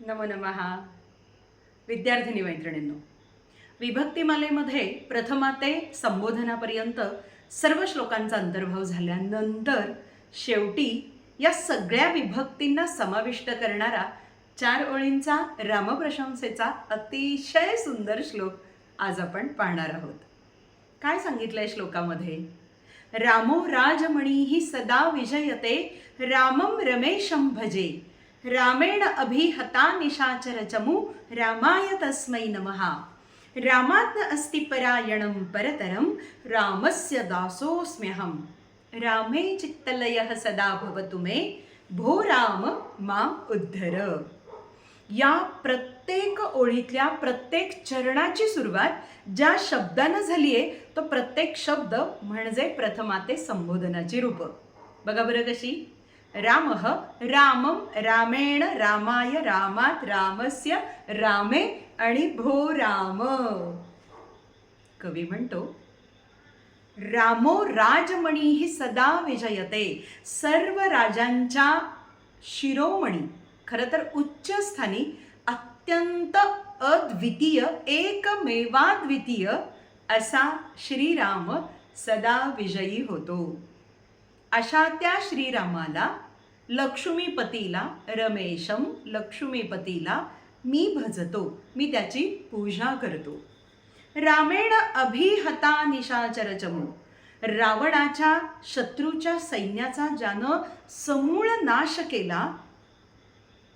नमो नमहा विद्यार्थिनी मैत्रिणींनो विभक्तिमालेमध्ये प्रथमा ते संबोधनापर्यंत सर्व श्लोकांचा अंतर्भाव झाल्यानंतर शेवटी या सगळ्या विभक्तींना समाविष्ट करणारा चार ओळींचा रामप्रशंसेचा अतिशय सुंदर श्लोक आज आपण पाहणार आहोत. काय सांगितलंय श्लोकामध्ये? रामो राजमणी ही सदा विजयते रामं रमेशं भजे रामेण अभिहता निशाचर चमू रामाय तस्मै नमः। रामात् अस्ति परायणं परतरं रामस्य दासोऽस्म्यहं। रामे चित्तलयः सदा भवतु मे भो राम मां उद्धर। या प्रत्येक ओळीतल्या प्रत्येक चरणाची सुरुवात ज्या शब्दानं झाली आहे तो प्रत्येक शब्द म्हणजे प्रथमाते संबोधनाची रूप. बघा बरं कशी? रामः रामं रामेण रामाय रामात रामस्य रामे आणि भो राम. कवी म्हणतो रामो राजमणीही सदा विजयते सर्व राजांच्या शिरोमणी. खरं तर उच्चस्थानी अत्यंत अद्वितीय एकमेवाद्वितीय असा श्रीराम सदा विजयी होतो. अशा त्या श्रीरामाला लक्ष्मीपतीला रमेशम लक्ष्मीपतीला मी भजतो मी त्याची पूजा करतो. रामेण अभिहता निशाचरचमू रावणाच्या शत्रूच्या सैन्याचा ज्यानं समूळ नाश केला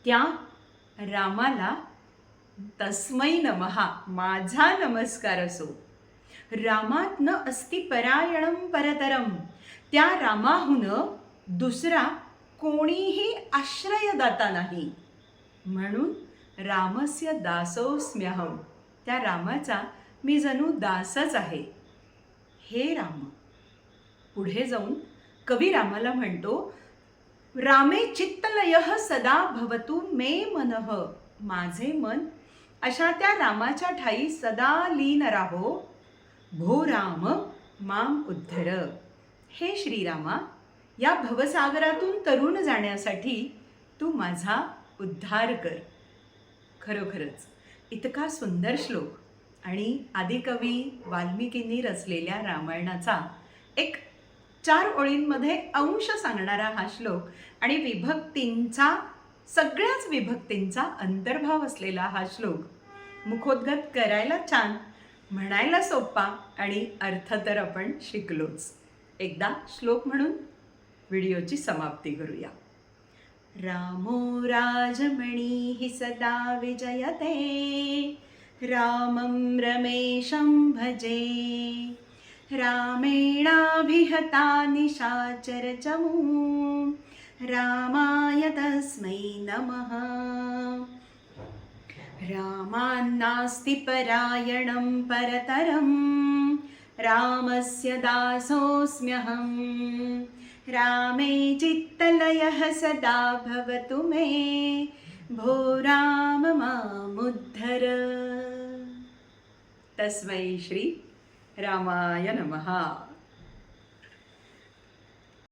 त्या रामाला तस्मै नमहा माझा नमस्कार असो. रामात न अस्ति परायणम परतरम त्या रामाहून दुसरा कोणीही आश्रयदाता नाही. म्हणून रामस्य दासोस्म्यहम त्या रामाचा मी जणू दासच आहे. हे राम. पुढे जाऊन कवी रामाला म्हणतो रामे चित्तलय सदा भवतु मे मनः. माझे मन अशा त्या रामाच्या ठाई सदा लीन राहो. भो राम माम उद्धर. हे श्रीरामा या भवसागरातून तरुण जाण्यासाठी तू माझा उद्धार कर. खरोखरच इतका सुंदर श्लोक आणि आदिकवी वाल्मिकींनी रचलेल्या रामायणाचा एक चार ओळींमध्ये अंश सांगणारा हा श्लोक आणि विभक्तींचा सगळ्याच विभक्तींचा अंतर्भाव असलेला हा श्लोक मुखोद्गत करायला छान म्हणायला सोपा आणि अर्थ तर आपण शिकलोच. एकदा श्लोक म्हणून व्हिडिओची समाप्ती करूया. रामो राजमणीः सदा विजयते. रामं रमेशं भजे. रामेणाभिहता निशाचरचमू. रामाय तस्मै नमः. रामान्नास्ति परायणं परतरं. रामस्य दासोऽस्म्यहम्. रामे चित्तलयः सदा भवतु मे। भो राम मामुद्धर। तस्मै श्री रामाय नमः।